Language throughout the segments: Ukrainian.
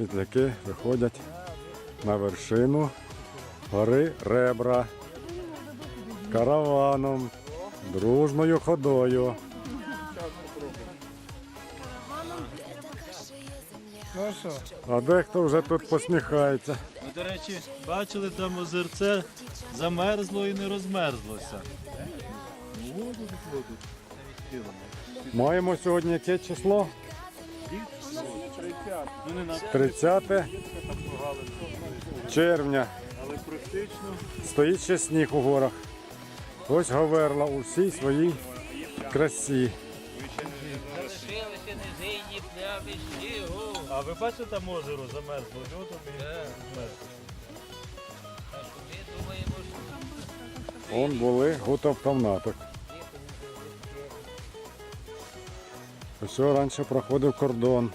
світляки виходять на вершину гори Ребра караваном, дружною ходою. А дехто вже тут посміхається. Ви, до речі, бачили там озерце замерзло і не розмерзлося. Маємо сьогодні яке число? Ну не на 30 червня. але практично Стоїть ще сніг у горах. Ось Говерла у всій своїй красі. А ви бачите там озеро замерзло льодом і ми думаємо, що були гутовтовнаток. Ось раніше проходив кордон.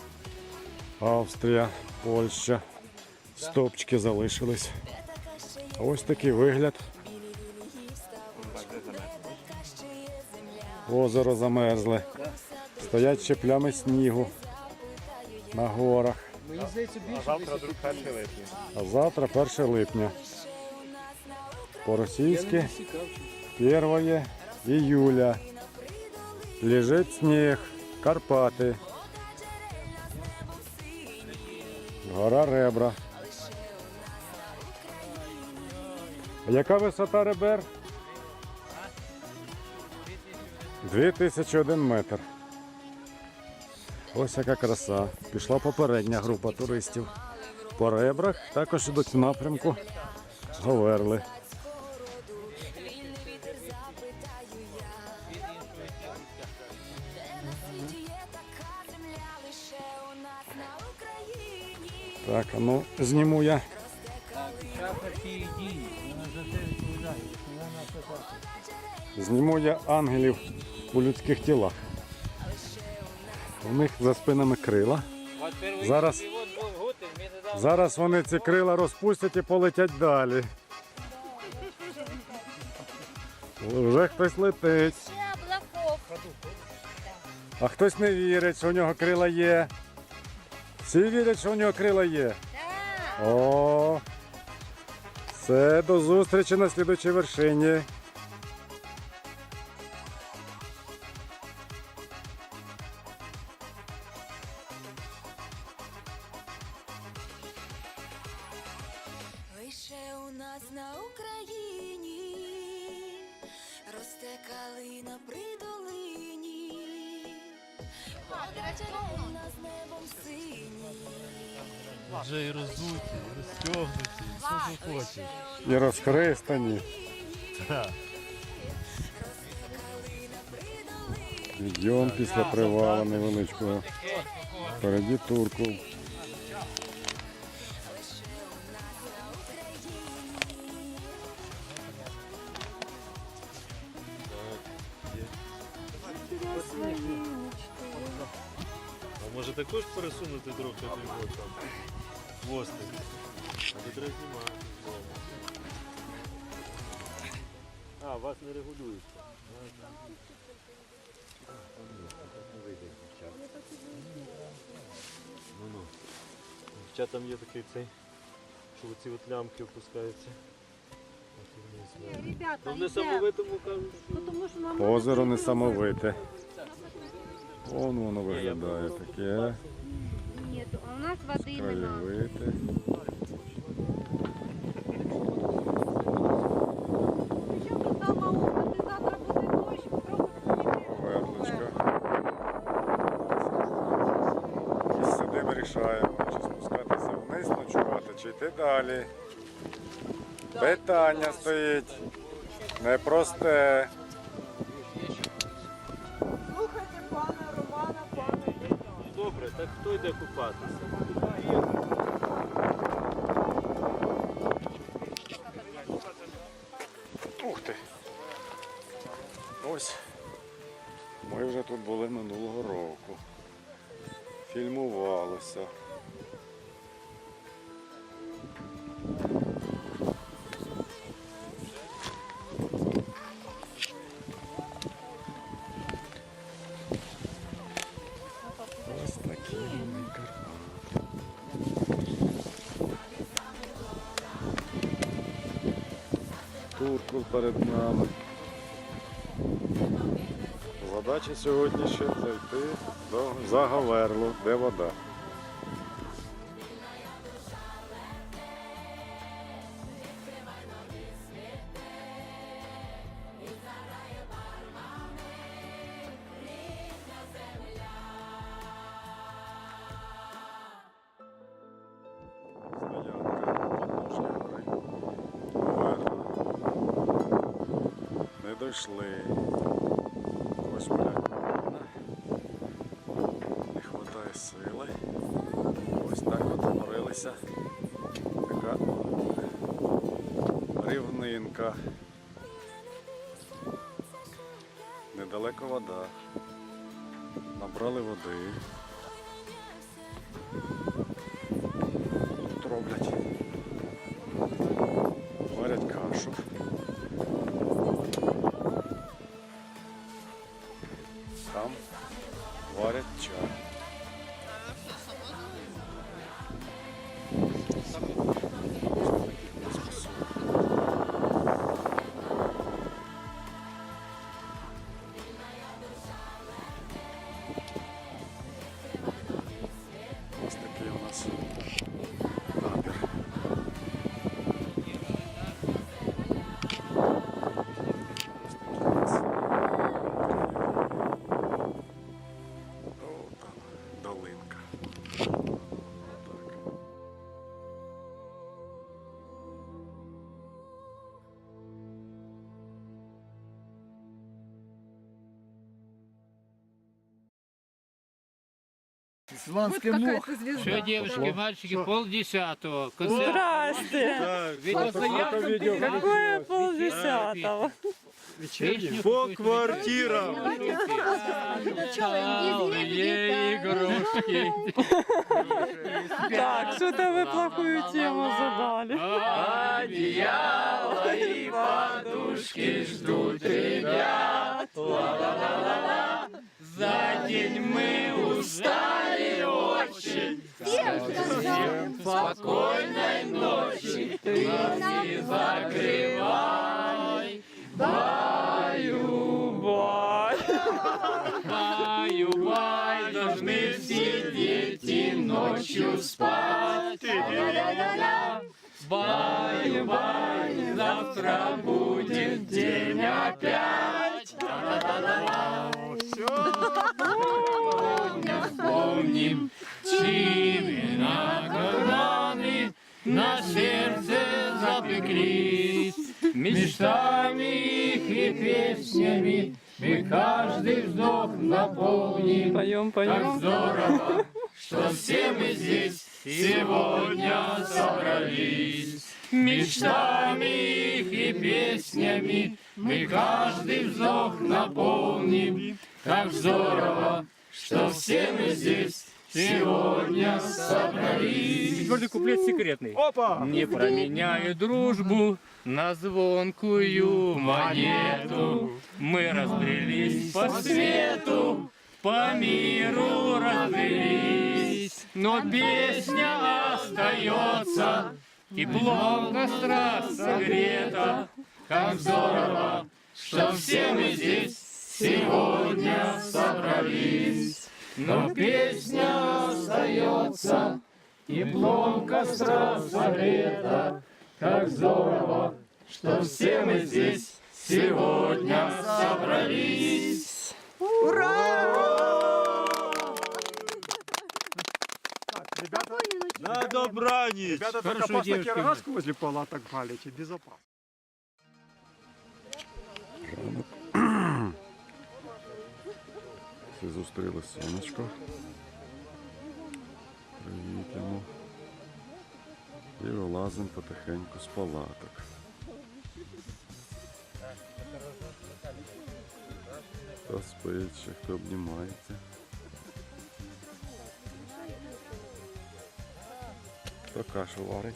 Австрія, Польща. Стопчики залишились. Ось такий вигляд. Озеро замерзле. Стоять ще плями снігу на горах. Більше Завтра 1 липня. А завтра 1 липня. По-російськи 1 июля. Лежить сніг, Карпати. Гора Ребра. Яка висота ребер? 2001 метр. Ось яка краса. Пішла попередня група туристів. По ребрах також йдуть в напрямку Говерли. Так, а ну зніму я. Зніму я ангелів у людських тілах. У них за спинами крила. Зараз-. Зараз вони ці крила розпустять і полетять далі. Вже хтось летить, а хтось не вірить, що у нього крила є. Всі вірять, що у нього крила є. Так. О, все, до зустрічі на слідучій вершині. І розхристані. Підйом після привалу невеличкого. Впереді турку. А може також пересунути трохи його там хвостик? А треба знімати. А, вас не регулюється. Ну ну. Дівчатам є такий цей, що оці от лямки опускаються. Ребята, Ну, в кажуть, що Озеро несамовите. Вон воно виглядає таке. а у нас воды нема. Краєвите. Що тут там мало? Ти завтра буде дощ, попробуй Верлочка. І сюди вирішаємо, чи спускатися вниз, ночувати, чи йти далі. Питання стоїть. Непросте. Слухайте пана Романа, пане Ну, Добре, так хто йде купатися? Ух ти. Ось. Ми вже тут були минулого року. Фільмувалося. Туркул перед нами. Задача сьогодні ще зайти до Заговерлу, де вода. Не дійшли. Ось блядь. Не вистачає сили. Ось так от уморилися. Така рівнинка. Недалеко вода. Набрали води. Тут роблять. Варять кашу. Исландская муха. Все, девушки, мальчики, полдесятого. Концерт. Здрасте! Видео заявку. Какое полдесятого? Песню По квартирам. Ей, игрушки. Так, что-то вы плохую тему задали. Одеяло и подушки ждут Бай, завтра будет день опять. Ла-ла-ла-ла. Сегодня вспомним, чьи карманы на сердце запеклись. Мечтами их и песнями мы каждый вздох наполним. Поем, Как поем. здорово, что все мы здесь сегодня собрались. Мечтами их и песнями мы каждый вздох наполним. Как здорово, что все мы здесь сегодня собрались. Четвертый куплет секретный. Опа! Не променяю дружбу на звонкую монету. Мы разбрелись по свету, по миру разбрелись. Но песня остается, теплом костра согрета. Как здорово, что все мы здесь сегодня собрались. Но песня остается, Теплом костра согрета, как здорово, что все мы здесь сегодня собрались. На добраніч. Ребята, Хорошо, после девушки. кираску возле палаток палите, безопасно. Всі зустріли сонечко. Привіт йому. І вилазимо потихеньку з палаток. Хто спить, ще хто обнімається. Хто кашу варить.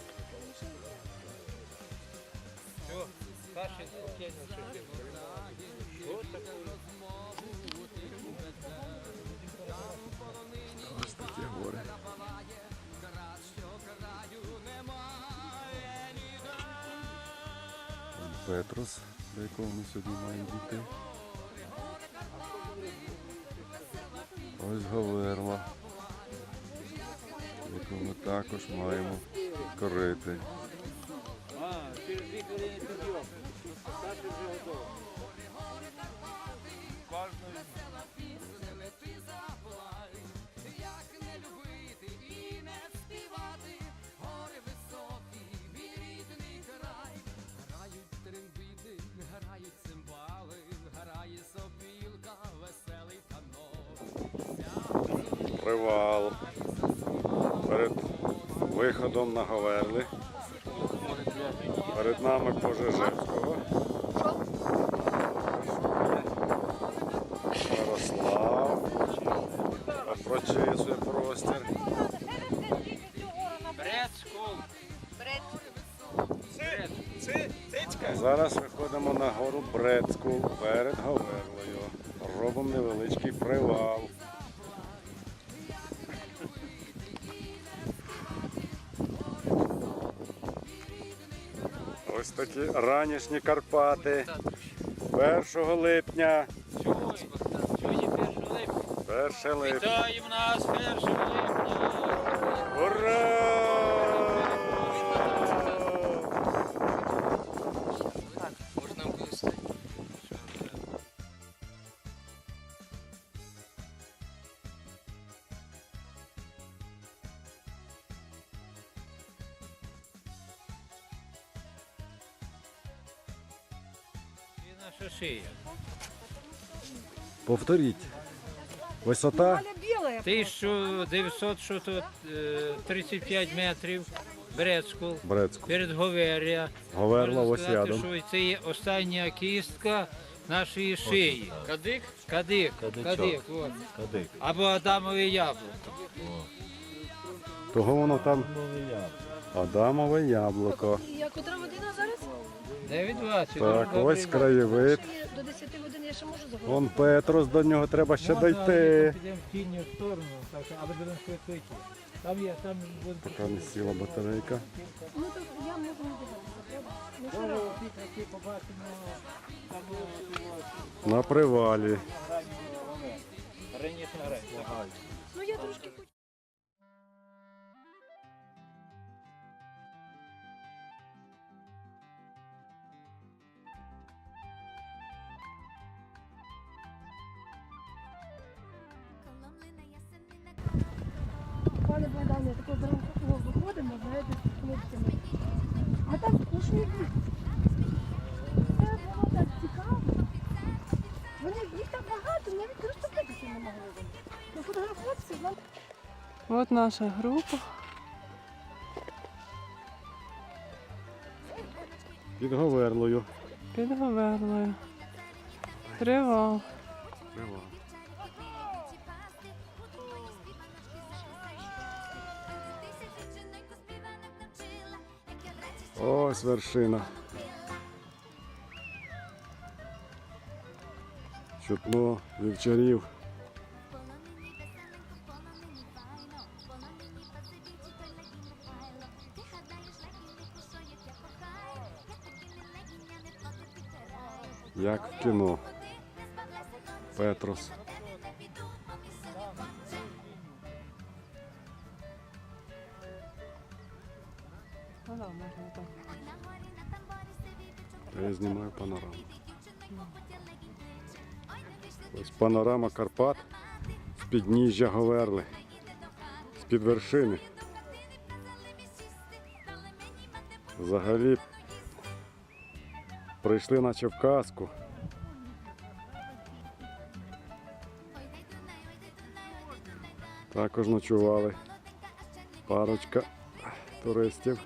Ось таке горе. Петрос, до якого ми сьогодні маємо дійти. Ось ми також маємо корити. А, Перед виходом на Говерли. Перед нами Пожежевського. Ярослав. Прочисує простір. Зараз виходимо на гору Брецьку перед Говерлою. Робимо невеличкий привал. Такі ранішні Карпати. 1 липня. Сьогодні, 1 липня. 1 липня. Вітаємо нас 1 липня. Ура! Шия. Повторіть. Висота Валя білая. 1900 що тут, е, 35 метрів. Брецькул. Брецьку. Перед Говер'я. Говерла Можна ось сказати, рядом. що це є остання кістка нашої шиї. Кадик? Кадик. Кадик. от. Або Адамове яблуко. Того воно там Адамове яблуко. Я котра година зараз? 9.20. Так, добрий ось краєвид. До 10 годин я ще можу заговорити. Вон Петрос, до нього треба ще Можна, але дойти. Підемо в тінню сторону, так, але будемо швидко йти. Там є, там буде. Поки не сіла батарейка. Ну то я можу не дивитися? Ну, що робити? ті побачимо там о, На привалі. раніше грати. Ну я трошки хочу. Це було так цікаво. Вони їх так багато, навіть розступитися не могли. Ну, фотографуватися, нам От наша група. Під Говерлою. Під Говерлою. Привал. Ось вершина. Чутно вівчарів. Як в кіно. Петрос. Ну, да, можна так. Я знімаю панораму. Ось панорама Карпат з підніжжя Говерли. З під вершини. Взагалі прийшли наче в казку. Також ночували парочка туристів.